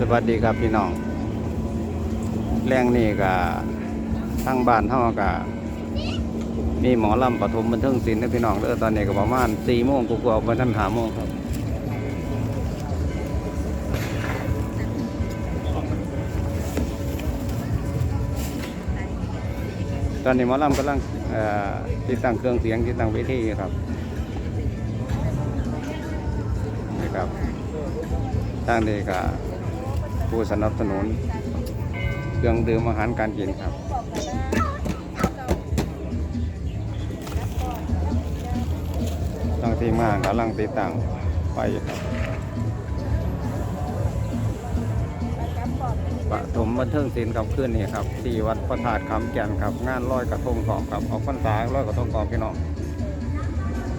สวัสดีครับพี่น้องแรงนี่ก็ทั้งบ้านเท่ากับมีหมอลำปฐมบันเทิงศิลป์นะพี่น้องเด้อตอนนี้ก็ประมาณสี่โมงกว่าๆวันท่านหาโมงครับตอนนี้หมอลำกำลังอ่อติดตั้งเครื่องเสียงติดตั้งเวทีครับนี่ครับทางนี้ก็ ผู้สนับสนุน เครื่องดื่มอาหารการกินครับ ตั้งทีมานกำลังติดตั้งไฟอยู่ครับปฐมบันเทิงศิลป์ครับขึ้นนี่ครับที่วัดพระธาตุคำแก่นครับงานลอยกระทงของครับออกพรรษาลอยกระทงของพี่น้อง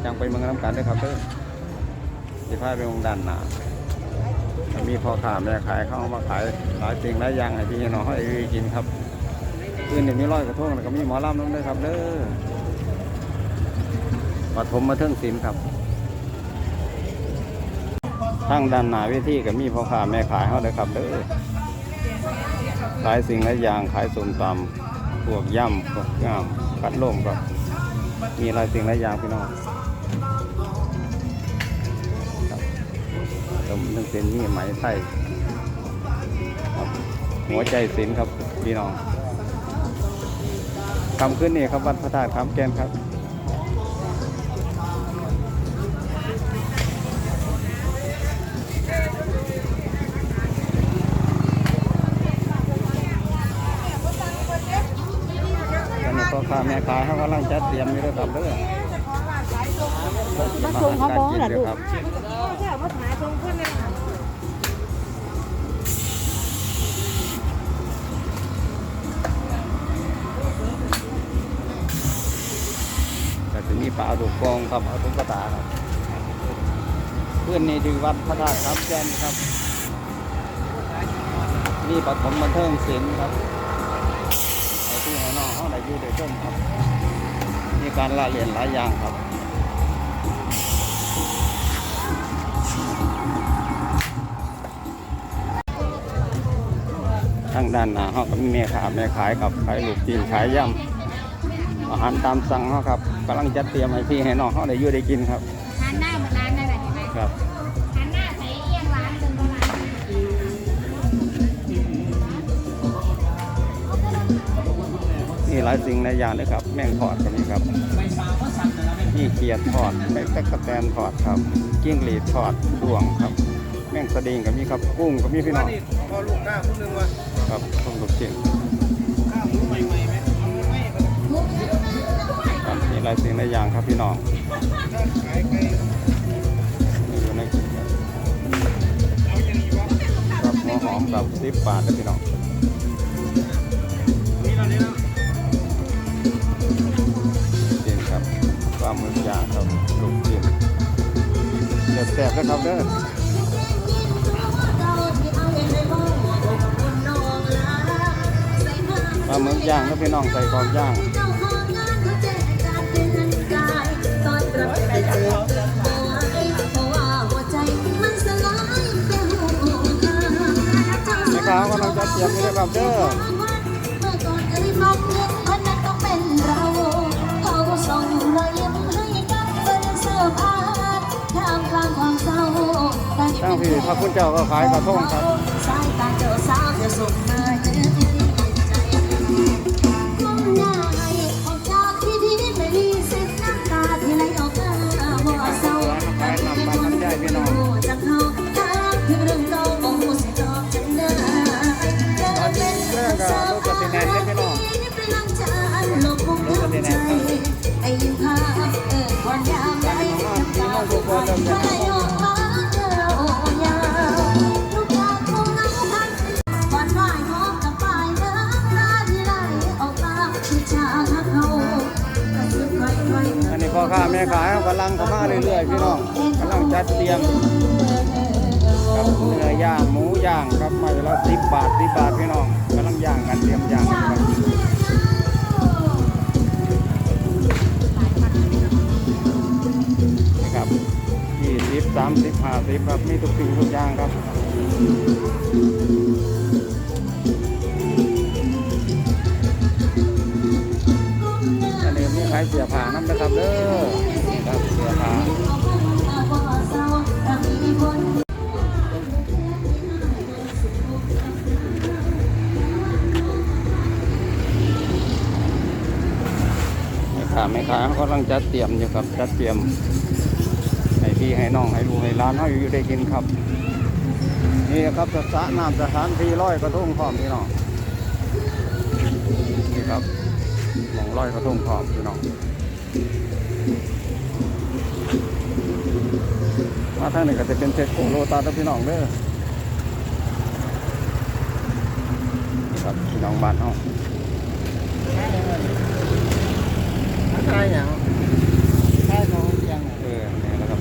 ยังไปเมืองน้ำกันด้วยครับเด้อที่พาไปองด้านหนา มีพ่อค้าแม่ขายเข้ามาขายหลายสิ่งหลายอย่างให้พี่น้องให้กินครับขึ้นนี่มีลอยกระทงแล้วก็มีหมอลำนั่นด้วยครับเด้อปฐมบันเทิงศิลป์ครับทางด้านหน้าเวทีก็มีพ่อค้าแม่ขายเขาเลยครับเด้อขายสิ่งหลายอย่างขายส้มตำพวกย่ำพวกงามกัดลมก็มีหลายสิ่งหลายอย่างพี่น้อง ต้มนึ่งเส้นนี่ไหมไทยครับหัวใจศิลป์ครับพี่น้องคำขึ้นนี่ครับวัดพระธาตุคำแกนครับตอนนี้พ่อค้าแม่ขายเขากำลังจัดเตรียมอยู่ด้วยครับเด้อมาส่งเขาบอกกินล่ะเด้ลูอก แค่มาหาส่งคนเลยค่ะแต่จะมีปลาดุกกองครับเอาตุ๊กตาครับ เพื่อนนี่ที่วัดพระธาตุครับแกนครับ นี่ปฐมบันเทิงศิลป์ครับไอ้ที่ให้น้องได้อยู่ได้ชมครับ มีการละเรียนหลายอย่างครับางด้านหน้าเขาก็มีแม่ค้าแม่ขายกับขายลูกจีนขายย่ำอาหารตามสั่งเขาครับกำลังจัดเตรียมให้พี่ให้น้องเขาได้อยู่ได้กินครับทานหน้าเหมือนร้านนั่นแหละใช่ไหมครับทานหน้าใส่เอียงร้านจนประมาณนี่หลายสิ่งหลายอย่างเลยครับ แมงทอดก็มีครับนี่เกียดทอดแมงตะกะแตนทอดครับกิ้งหรีดทอดดวงครับ แมงสะดิงก็มีครับกุ้งก็มีพี่น้องพอลูกก้าคนหนึ่งวะ ครับต้มขนมจีนครับมีหลายสิ่งหลายอย่างครับพี่น้องมีอยู่ในคลิปครับเอาอย่างหัวหอมกับสิบบาทนะพี่น้องเราเนี่ยนะจริงครับปลาหมึกย่างครับลูกชิ้นแซ่บๆนะครับเด้อ ปลาหมึกย่างครับพี่น้องใส่กรอบย่างแม่ค้ากำลังจะเตรียมนี่ด้วยครับเด้อตั้งพี่พระคุณเจ้าก็ขายกระทงครับ อันนี้พ่อค้าแม่ขายกำลังเข้ามาเรื่อยๆพี่น้องกำลังจัดเตรียมกับเนื้อย่างหมูย่างครับไม่ละสิบบาทสิบบาทพี่น้องกำลังย่างกันเตรียมย่างกัน สามสิบห้าสิบครับ มีทุกสิ่งทุกอย่างครับอันนี้มีขายเสียผ้าน้ำนะครับเด้อนี่ครับเสียผ้าไม่ขาไม่ขาเขากำลังจัดเตรียมอยู่ครับจัดเตรียม พี่ให้น้องให้ลูกให้หลานเขาอยู่ได้กินครับ นี่ครับสระน้ำสถานที่ร้อยกระทงพร้อมพี่น้องนี่ครับหมองร้อยกระทงพร้อมพี่น้องมาทางนี้ก็จะเป็นเทสโกโลตัสนพี่น้องเด้อนี่ครับพี่น้องบ้านเขาใช่ยังใช่น้องยัง เออนี่แหละครับ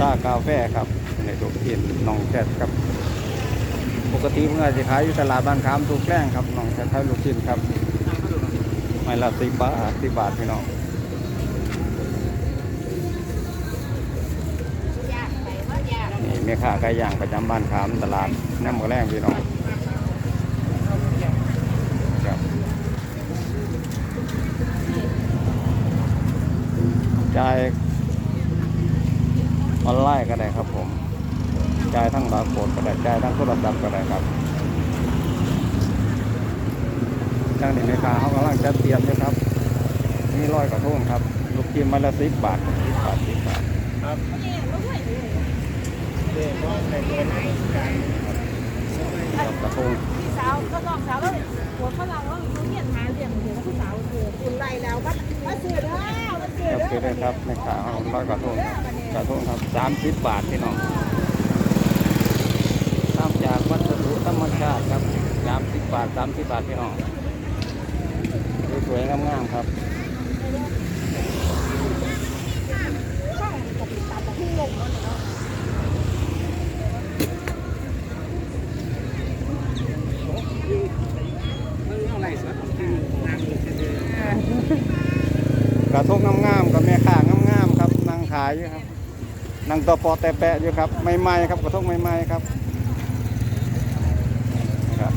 ซากาแฟครับในตัวกินน้องแจ๊ดครับ ปกติเมื่อจะขายอยู่ตลาดบ้านขามถูกแกล้งครับน้องจะขายลูกชิ้นครับไม่ละสิบบาทสิบบาทพี่น้องนี่แม่ค้าไก่ย่างประจำบ้านขามตลาดน้ำมือแรงพี่น้องครับจ่าย ออนไลน์ก็ได้ครับผมจ่ายทั้งบาร์โค้ดก็ได้จ่ายทั้งโทรศัพท์ก็ได้ครับทางนี้แม่ค้าเขากำลังจัดเตรียมอยู่ครับมีร้อยกระทงครับ ลูกชิ้นมาละสิบบาทสิบบาทสิบบาทครับเด็กน้องในตัวไหนกันครับกระทงพี่สาวก็ลองสาวแล้วหัวฝรั่งว่าอยู่เนี่ยหาเลี้ยงเดี๋ยวพี่สาวคือคุณไล่แล้วก็มาซื้อเด้อมาซื้อครับเด้คือได้ครับในขาเอาร้อยกระทงครับ กระทงครับสามสิบบาทพี่น้องทำจากวัสดุธรรมชาติครับสามสิบบาทสามสิบบาทพี่น้องสวยๆงามๆครับมันเอาอะไรสักที่นางอยู่ที่นี่กระทงงามๆกับแม่ค้างามๆครับนั่งขายอยู่ครับ นั่งตอปอแต่แปะอยู่ครับใหม่ๆครับกระทงใหม่ๆครับครับ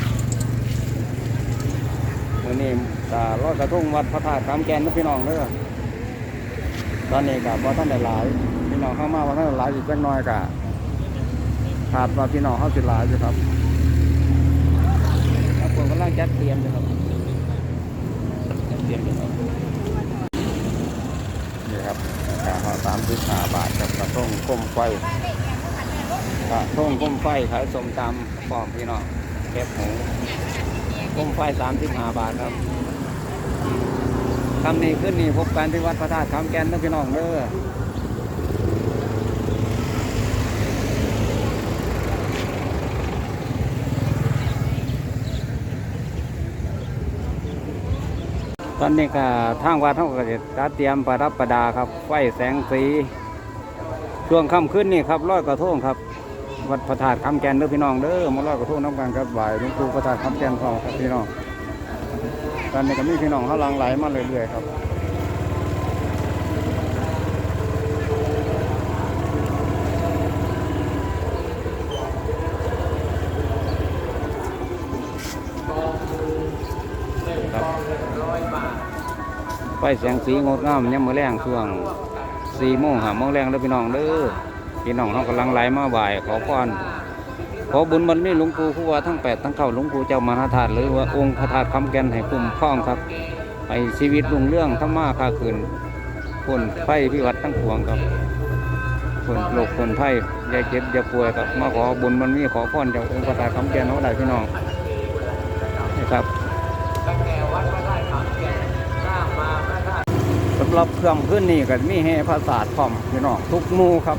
วันนี้ตาลอยกระทงวัดพระธาตุคำแกนนะพี่น้องเด้อตอนนี้กับว่าท่านได้หลายพี่น้องเข้ามาว่าท่านได้หลายอีกจักน้อยกะขาดว่าพี่น้องเข้าสิหลายอยู่ครับครับผมกำลังจัดเตรียมอยู่ครับจัดเตรียมอยู่ครับ นี่ครับราคา สามสิบห้าบาทกับกระทงก้มไฟกระทงก้มไฟขายสมตำปอมพี่น้องแคบหมูก้มไฟสามสิบห้าบาทครับคำนี้ขึ้นนี่พบกันที่วัดพระธาตุคำแกนนะพี่น้องเด้อ อนนี้ก็ทางวัดเขาก็จะเตรียมประดับประดาครับ ไฟแสงสี ช่วงค่ำขึ้นนี่ครับร้อยกระทงครับ วัดพระธาตุคำแกนเด้อพี่น้องเด้อมาร้อยกระทงน้ำกันครับไหวหลวงปู่พระธาตุคำแกนของครับพี่น้องตอนนี้ก็มีพี่น้องเขาลังไหลมาเรื่อยๆครับ ฟแสงสีงดงามยามมื้อแรงช่วงสี่โมงหาโมงแรงเด้อพี่น้องเด้อพี่น้องเขากำลังไหลมาไหวขอพรขอบุญบารมีหลวงปู่ผู้ว่าทั้งแปดทั้งเก้าหลวงปู่เจ้ามหาธาตุหรือว่าองค์พระธาตุคำแก่นให้คุ้มครองครับให้ชีวิตรุ่งเรื่องธรรมาค้าคืนคนไฟพิวัตทั้งปวงครับคนโรคคนไข้อย่าเจ็บอย่าป่วยครับมาขอบุญบารมีขอพรจากองค์พระธาตุคำแก่นเขาได้พี่น้องนี่ครับสำหรับเครื่องขึ้นนี่ก็มีให้ภาษาทพร้อมพี่น้องทุกหมู่ครับ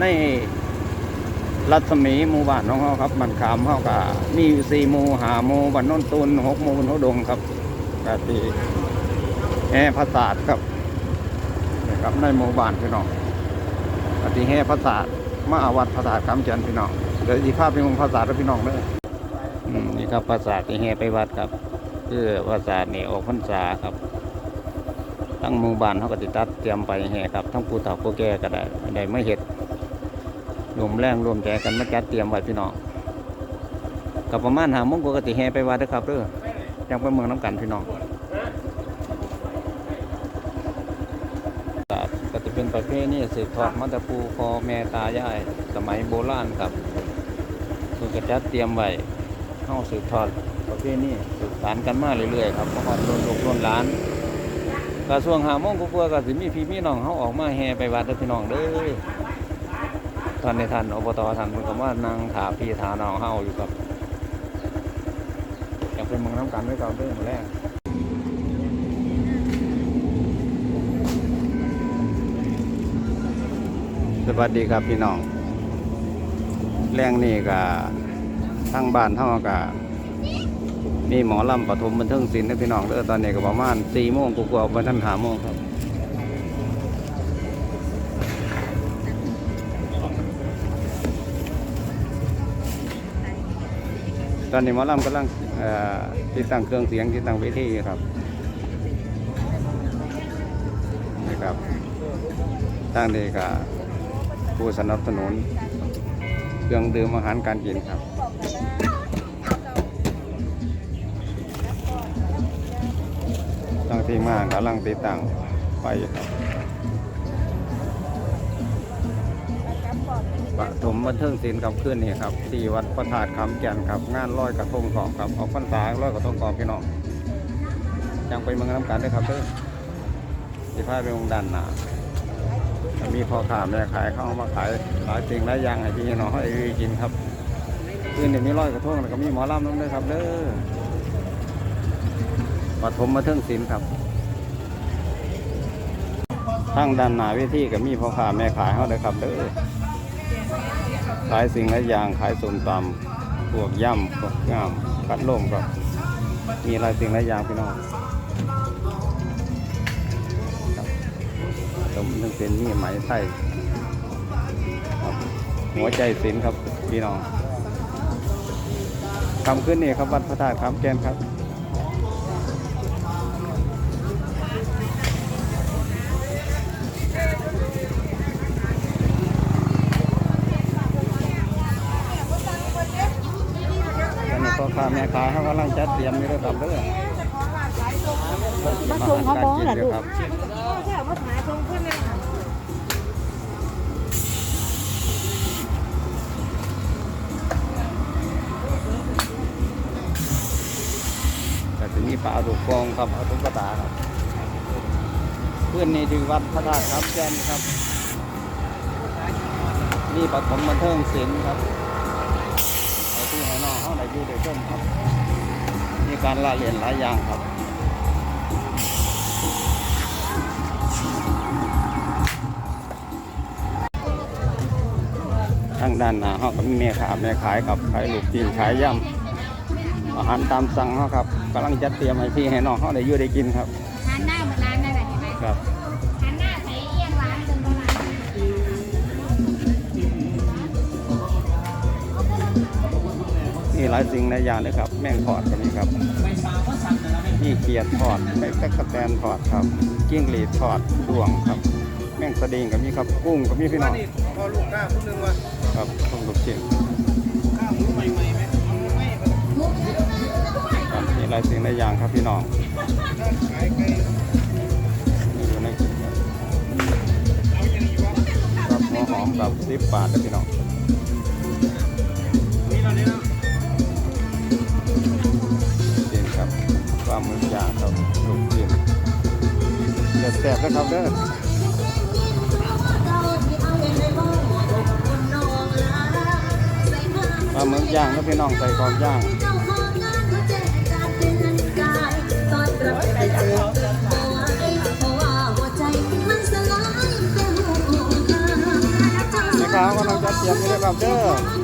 ในรัศมีหมู่บ้านของเขาครับบันขามเขาก็มีอยู่สี่หมู่หาหมู่บันโนนตุนหกหมู่บนหัวดงครับก็ตีแห่ภาษาครับนี่ครับในหมู่บ้านพี่น้องก็ตีแห่ภาษามาอาวัดภาษาทคำเจริญพี่น้องเดี๋ยวอีภาพเป็นองภาษาแล้วพี่น้องเด้ออืมนี่ครับภาษาทที่แห่ไปวัดครับ คือภาษาทนี่ออกพรรษาครับ ทั้งหมู่บ้านเขาก็ติดตัดเตรียมไปแห่ครับทั้งผู้เฒ่าผู้แก่ก็ได้ได้ไม่เห็ดรวมแรงรวมใจกันมาจัดเตรียมไว้พี่น้องกับประมาณหามงปกติแห่ไปวัดนะครับเด้อยังไปเมืองน้ำกันพี่น้องครับก็จะเป็นประเพณีสืบทอดมาแต่ปูพอแม่ตายายสมัยโบราณครับคือก็จัดเตรียมไว้เข้าสืบทอดประเพณีสืบสานกันมาเรื่อยๆครับเพราะว่ารุ่นลูกรุ่นหลาน ก็ช่วงหาโมงกว่าๆก็สิมีพี่มีน้องเขาออกมาแห่ไปวัดเด้อพี่น้องเด้อตอนในท่านอบตท่านเพิ่นก็มานั่งถาพี่ถาน้องเฮาอยู่กับอยากเป็นมืองน้ำกันไว้ก่อนเด้อมื้อแรกสวัสดีครับพี่น้อง แรงนี่ก็ทั้งบ้านเฮาก็ มีหมอลำปฐมบันเทิงศิลป์นะพี่น้องเด้อตอนนี้ก็ประมาณสี่โมงกว่าๆประมาณห้าโมงครับตอนนี้หมอลำกำลังติดตั้งเครื่องเสียงติดตั้งเวทีครับนี่ครับทางนี้ก็ผู้สนับสนุนเครื่องดื่มอาหารการกินครับ ที่มากำลังติดตั้งไฟครับปฐมบันเทิงศิลป์ครับขึ้นนี่ครับที่วัดพระธาตุคำแก่นครับ งานลอยกระทงของครับออกพรรษาลอยกระทงของพี่น้องยังไปเมืองน้ำกันด้วยครับเด้อที่พาไปองดันหนามีพ่อค้าแม่ขายเข้ามาขายหลายสิ่งหลายอย่างให้พี่น้องให้กินครับขึ้นนี่มีลอยกระทงแล้วก็มีหมอลำน้ำด้วยครับเด้อปฐมมาเทิงศิลป์ครับ ทางด้านหน้าเวทีก็มีพ่อค้าแม่ขายเขาเลยครับเด้อขายสิ่งหลายอย่างขายส้มตำพวกย่ำพวกงามกัดล่มก็มีหลายสิ่งหลายอย่างพี่น้องครับตมนึงเป็นนี่ไหมไทยครับหัวใจศิลครับพี่น้องคำขึ้นนี่ครับวัดพระธาตุคำแกนครับ ตอนนี้พ่อ ค้าแม่ค้าเขากำลังจัดเตรียมอยู่ด้วยครับเด้อมาส่งเขาบอกอาหารล่ะการกินลูอยู่กครับแค่มาหาส่งเพื่อนเลยค่ะแต่จะมีปลาดุกกองครับเอาตุ๊กตาครับ เพื่อนนี่ที่วัดพระธาตุครับแกนครับ นี่ปฐมบันเทิงศิลป์ครับเอาที่ให้ น้องเขาได้ดูได้ชมครับ มีการละเรียนหลายอย่างครับทางด้านหน้าเขาก็มีแม่ค้าแม่ขายกับขายลูกจีนขายย่ำอาหารตามสั่งเขาครับกำลังจัดเตรียมให้พี่ให้น้องเขาได้อยู่ได้กินครับหันหน้าเหมือนร้านนั่นแหละเห็นไหมครับ มีหลายสิ่งหลายอย่างเลยครับ แม่งทอดก็มีครับนี่เกียดทอดแม่งตะกะแตนทอดครับกิ้งหรีดทอดดวงครับ แม่งสะดิงก็มีครับกุ้งก็มีพี่น้องพอลูกหน้าผู้นึงว่าครับต้มลูกชิ้นข้าวหมูใหม่ๆไหมมีหลายสิ่งหลายอย่างครับพี่น้องนี่ดูในครับหัวหอมกับสิบบาทนะพี่น้อง ปลาหมึกย่างครับลูกชิ้นแซ่บนะครับเด้อปลาหมึกย่างครับพี่น้องใส่ความย่างแม่ค้ากำลังจัดเตรียมอยู่เลยครับเด้อ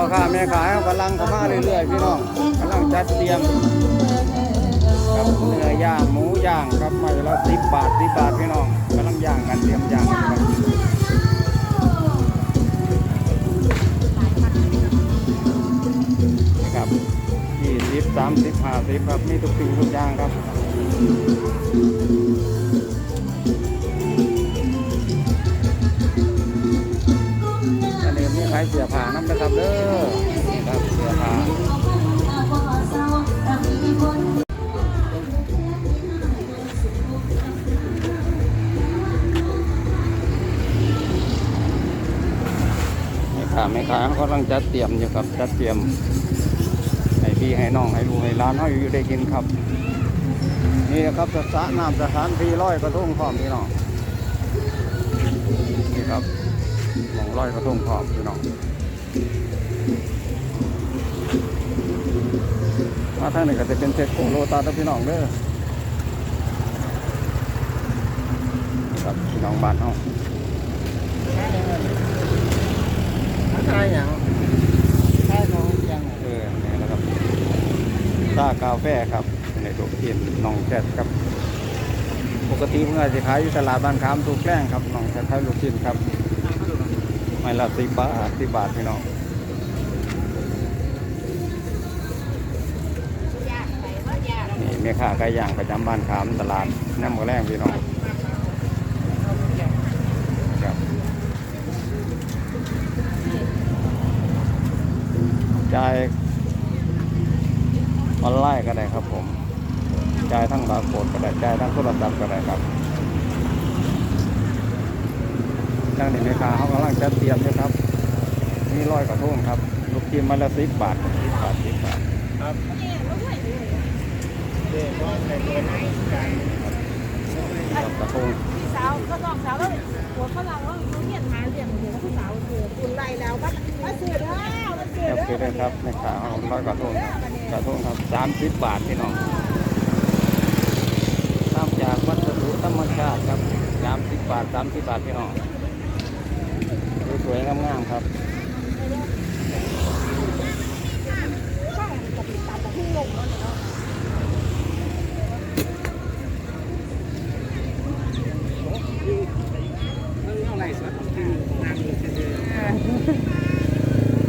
พ่อค้าแม่ขายเขากำลังเข้ามาเรื่อยๆพี่น้องกำลังจัดเตรียมกับเนื้อย่างหมูย่างครับไม่ละสิบบาทสิบบาทพี่น้องกำลังย่างกันเตรียมย่างกันครับนะครับยี่สิบสามสิบห้าสิบครับมีทุกสิ่งทุกอย่างครับายเสียผ้าน้ำนะครับเด้อครับเสียผ้าไม่ขาไม่ขาเขากำลังจัดเตรียมอยู่ครับจัดเตรียมให้พี่ให้น้องให้ลูกให้ร้านเขาอยู่ได้กินครับ นี่นะครับสระน้ำสถานที่ร้อยกระทงพร้อมพี่น้องนี่ครับ มองร้อยกระทงพร้อมพี่น้องมาทางนี้ก็จะเป็นเซตโกโลตาร์นะพี่น้องเด้อนี่ครับพี่น้องบ้านเขาขายอย่างขายของเกียงเออนี่แหละครับตากาแฟครับในตัวเทียนน้องแคทครับ ปกติเมื่อจะขายอยู่ตลาดบ้านขามถูกแกล้งครับน้องแคทขายลูกชิ้นครับ ไม่ละสิบบาทสิบบาทพี่น้องยากไปว่ายากนี่แม่ค้าไก่ย่างประจำบ้านขามตลาดน้ำมือแรงพี่น้องจ่ายออนไลน์ก็ได้ครับผมจ่ายทั้งบาร์โค้ดก็ได้จ่ายทั้งโทรศัพท์ก็ได้ครับ ทางนี้แม่ค้าเขากำลังจัดเตรียมอยู่ครับมีร้อยกระทงครับ ลูกชิ้นมาละสิบบาทสิบบาทสิบบาทครับเด็กว่าในตัวนี้การครับกระทงพี่สาวก็น้องสาวแล้วหัวฝรั่งแล้วอยู่เนี่ยหาเลี้ยงเดี๋ยวผู้สาวคือคุณไล่แล้วบัดมาซื้อเด้อมาซื้อครับเด้คือได้ครับแม่ค้าเขาร้อยกระทงครับกระทงครับสามสิบบาทพี่น้องทำจากวัสดุธรรมชาติครับสามสิบบาทสามสิบบาทพี่น้องส วยงามๆครับข้างกับติดตามกับพี่ลงเนาะ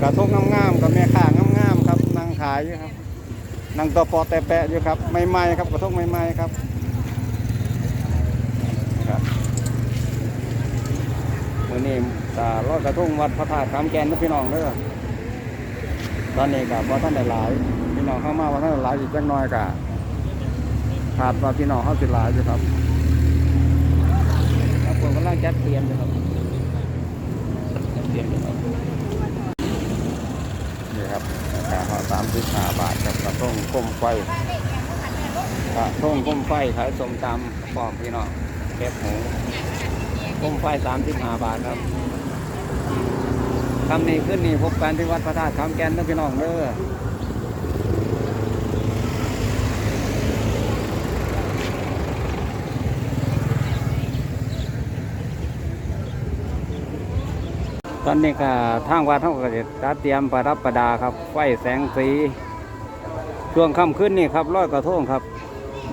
กระทงงามๆกับแม่ค้างามๆครับนั่งขายอยู่ครับนั่งตัวปอแต่แปะอยู่ครับใหม่ๆครับกระทงใหม่ๆครับครับมือนี้ ตาลอยกระทงวัดพระธาตุคำแกนนะพี่น้องเด้อตอนนี้กับว่าท่านได้หลายพี่น้องเข้ามาว่าท่านได้หลายอีกจักหน้อยกะขาดว่าพี่น้องเข้าสิหลายอยู่ครับครับผมกำลังจัดเตรียมอยู่ครับจัดเตรียมอยู่ครับนี่ครับราคาสามสิบห้าบาทกับกระทงก้มไฟกระทงก้มไฟขายสมตำปอมพี่น้องแคบหมูก้มไฟสามสิบห้าบาทครับ คำนี้ขึ้นนี่พบกันที่วัดพระธาตุคำแกนนะพี่น้องเด้อตอนนี้ก็ทางวัดเขาก็จะจัดเตรียมประดับประดาครับ ไฟแสงสี ช่วงค่ำขึ้นนี่ครับร้อยกระทงครับ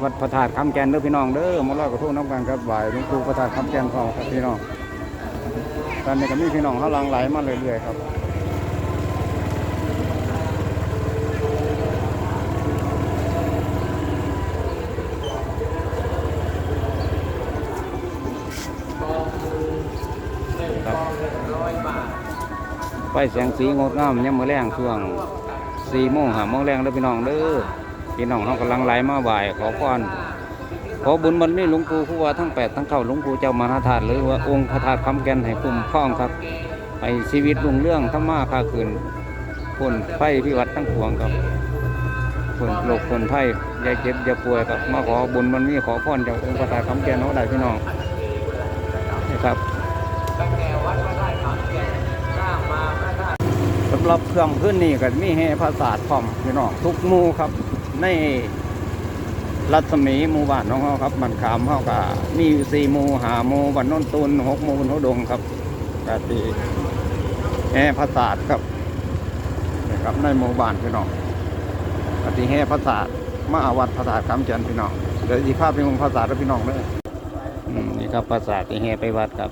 วัดพระธาตุคำแกนเด้อพี่น้องเด้อมาร้อยกระทงน้ำกันครับไหวหลวงปู่พระธาตุคำแกนของครับพี่น้อง ตอนนี้ก็มีพี่น้องเขาลังไหลมาเรื่อยๆครับไฟแสงสีงดงามยามมื้อแรงช่วงสี่โมงหาโมงแรงเด้อพี่น้องเด้อพี่น้องเขากำลังไหลมาไหวขอพร ขอบุญบารมีหลวงปู่ผู้ว่าทั้งแปดทั้งเก้าหลวงปู่เจ้ามหาธาตุหรือว่าองค์พระธาตุคำแก่นให้คุ้มครองครับให้ชีวิตรุ่งเรื่องธรรมาค้าคืนคนไฟพิวัตทั้งปวงครับคนโรคคนไข้อย่าเจ็บอย่าป่วยครับมาขอบุญบารมีขอพรจากองค์พระธาตุคำแก่นเขาได้พี่น้องนี่ครับสำหรับเครื่องขึ้นนี่ก็มีแห่ภาษาทพร้อมพี่น้องทุกมู่ครับใน รัศมีหมู่บ้านของเขาครับบันขามเขาก็มีอยู่สี่หมู่หาหมู่บันโนนตุนหกหมู่บนหัวดงครับกตีแห่ภาษาทครับนี่ครับในหมู่บ้านพี่น้องกตีแห่ภาษาทมาอาวัดภาษาทคำเจริญพี่น้องเดี๋ยวอีภาพเป็นของภาษาทแล้วพี่น้องเด้ออืมนี่ครับภาษาทที่แห่ไปวัดครับ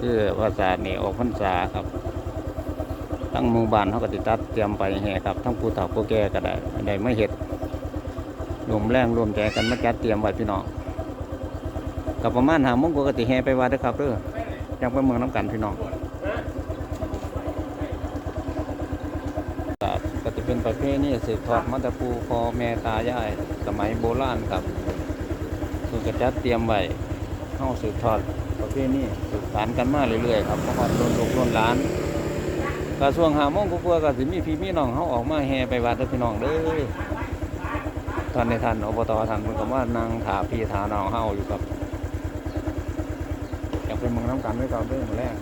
คือภาษาทนี่ออกพรรษาครับทั้งหมู่บ้านเขาก็ติดตัดเตรียมไปแห่ครับทั้งผู้เฒ่าผู้แก่ก็ได้ได้ไม่เห็ด รวมแรงรวมใจกันมาจัดเตรียมไว้พี่น้องกับประมาณหาโมงปกติแห่ไปวัดเด้อครับเด้อยังไปเมืองน้ำกันพี่น้องก็จะเป็นประเพณีสืบทอดมาแต่ปู่พ่อแม่ตายายสมัยโบราณครับคือก็จัดเตรียมไว้เข้าสืบทอดประเพณีสืบสานกันมาเรื่อยๆครับเพราะว่าโดนลูกโดนหลานก็ช่วงหาโมงกว่าๆก็สิมีพี่มีน้องเขาออกมาแห่ไปวัดเด้อพี่น้องเด้อ ท่านในท่านอบตท่านเพิ่นก็มานั่งถาพี่ถาน้องเฮาอยู่กับอยากเป็นเมืองน้ำกันด้วยกันเด้อมื้อแรก